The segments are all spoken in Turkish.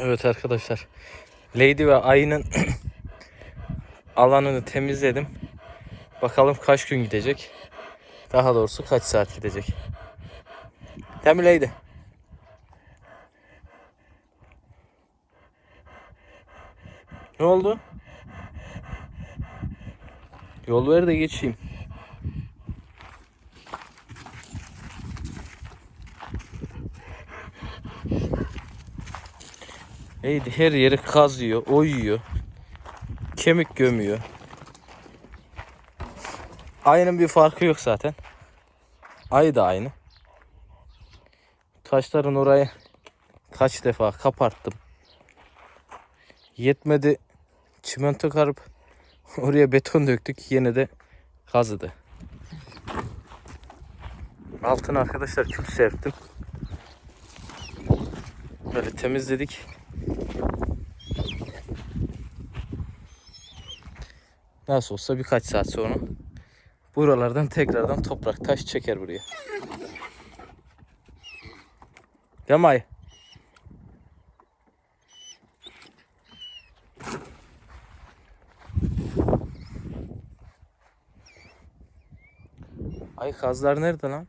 Evet arkadaşlar. Lady ve Ayı'nın alanını temizledim. Bakalım kaç gün gidecek. Daha doğrusu kaç saat gidecek. Değil mi Lady? Ne oldu? Yol ver de geçeyim. Lady her yeri kazıyor, oyuyor. Kemik gömüyor. Ayının bir farkı yok zaten. Ay da aynı. Taşların orayı kaç defa kaparttım. Yetmedi. Çimento karıp oraya beton döktük. Yine de kazıdı. Altına arkadaşlar kül serptim. Böyle temizledik. Nasıl olsa birkaç saat sonra buralardan tekrardan toprak taş çeker buraya. Değil mi Ay? Ay kazlar nerede lan?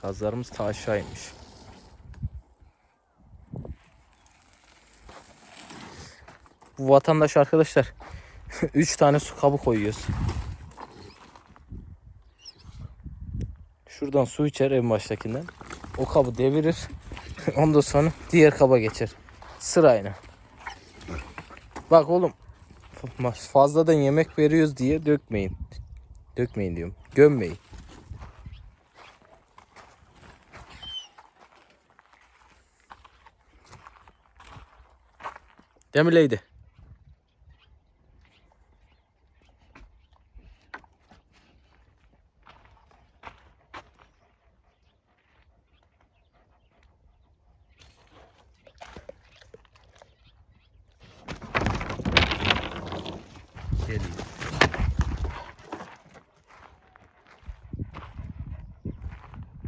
Kazlarımız ta aşağıymış. Vatandaş arkadaşlar 3 tane su kabı koyuyoruz. Şuradan su içer en baştakinden. O kabı devirir. Ondan sonra diğer kaba geçer. Sırayla. Bak oğlum fazladan yemek veriyoruz diye dökmeyin. Dökmeyin diyorum. Gömmeyin. Değil?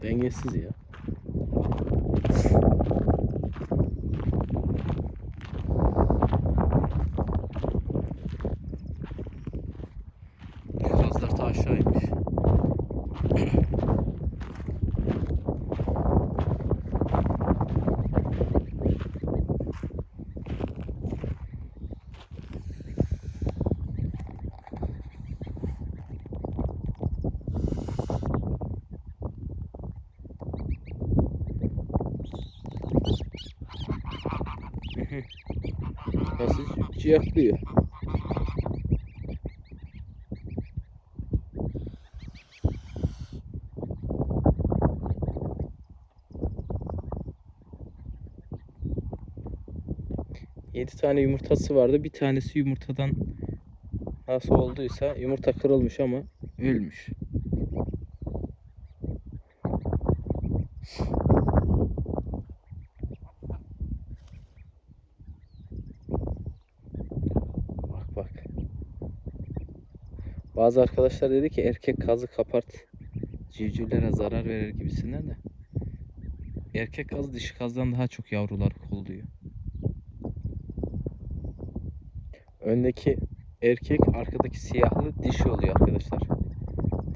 Dengesiz ya. Kazlar ta aşağıymış. Nasıl ciyaklıyor. Yedi tane yumurtası vardı. Bir tanesi yumurtadan nasıl olduysa yumurta kırılmış ama ölmüş. Bak bak. Bazı arkadaşlar dedi ki erkek kazı kapart. Civcivlere zarar verir gibisinden de. Erkek kaz dişi kazdan daha çok yavrular kolluyor. Öndeki erkek arkadaki siyahlı dişi oluyor arkadaşlar.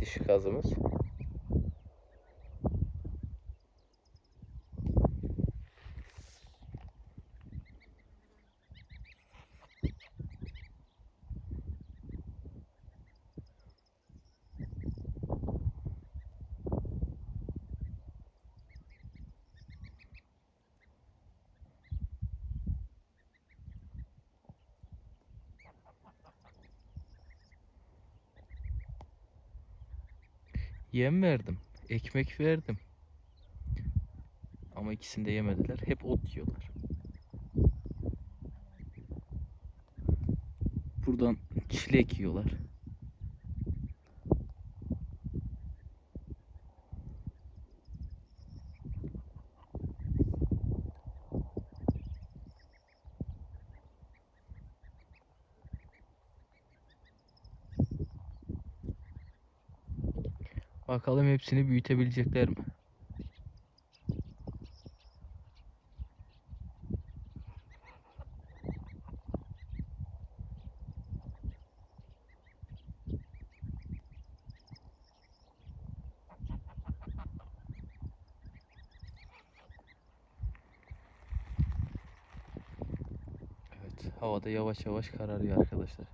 Dişi kazımız. Yem verdim. Ekmek verdim. Ama ikisini de yemediler. Hep ot yiyorlar. Buradan çilek yiyorlar. Bakalım hepsini büyütebilecekler mi? Evet, havada yavaş yavaş kararıyor arkadaşlar.